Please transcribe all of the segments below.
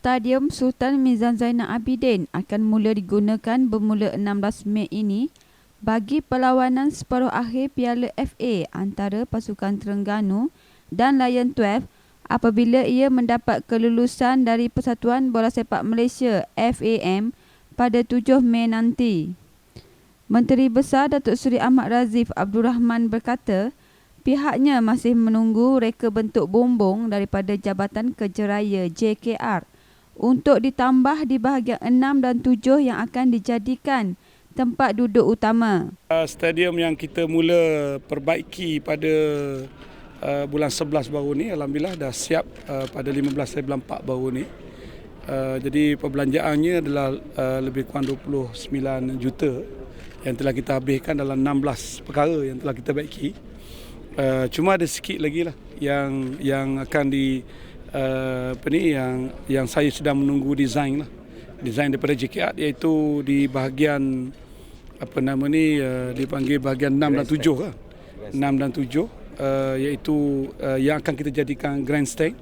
Stadium Sultan Mizan Zainal Abidin akan mula digunakan bermula 16 Mei ini bagi perlawanan separuh akhir Piala FA antara pasukan Terengganu dan Lion 12 apabila ia mendapat kelulusan dari Persatuan Bola Sepak Malaysia FAM pada 7 Mei nanti. Menteri Besar Datuk Seri Ahmad Razif Abdul Rahman berkata, pihaknya masih menunggu reka bentuk bumbung daripada Jabatan Kejeraya JKR untuk ditambah di bahagian 6 dan 7 yang akan dijadikan tempat duduk utama. Uh, stadium yang kita mula perbaiki pada uh, bulan 11 baru ni alhamdulillah dah siap uh, pada 15 bulan 4 baru ni. Uh, jadi perbelanjaannya adalah uh, lebih kurang 29 juta yang telah kita habiskan dalam 16 perkara yang telah kita baiki. Uh, cuma ada sikit lagi lah yang yang akan di uh, apa ni yang yang saya sedang menunggu design lah. Design daripada JKR iaitu di bahagian apa nama ni uh, dipanggil bahagian 6 dan 7 lah. 6 dan 7 uh, iaitu uh, yang akan kita jadikan grandstand.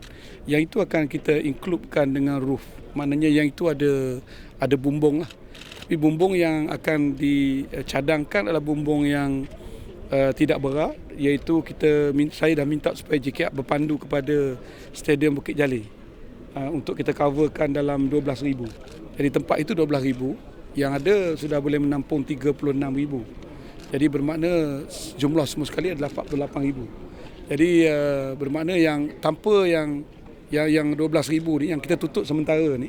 Yang itu akan kita includekan dengan roof. Maknanya yang itu ada ada bumbung lah. Tapi bumbung yang akan dicadangkan adalah bumbung yang uh, tidak berat iaitu kita saya dah minta supaya JKR berpandu kepada Stadium Bukit Jalil uh, untuk kita coverkan dalam 12,000. Jadi tempat itu 12,000 yang ada sudah boleh menampung 36,000. Jadi bermakna jumlah semua sekali adalah 48,000. Jadi uh, bermakna yang tanpa yang yang yang 12,000 ni yang kita tutup sementara ni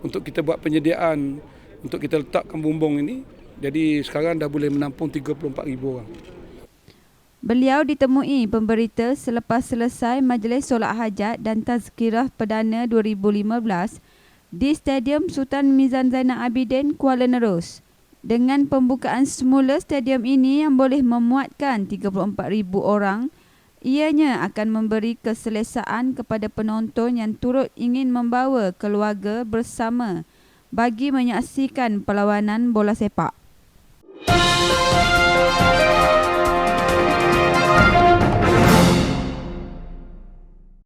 untuk kita buat penyediaan untuk kita letakkan bumbung ini jadi sekarang dah boleh menampung 34,000 orang. Beliau ditemui pemberita selepas selesai majlis solat hajat dan tazkirah perdana 2015 di Stadium Sultan Mizan Zainal Abidin, Kuala Nerus. Dengan pembukaan semula stadium ini yang boleh memuatkan 34,000 orang, ianya akan memberi keselesaan kepada penonton yang turut ingin membawa keluarga bersama bagi menyaksikan perlawanan bola sepak.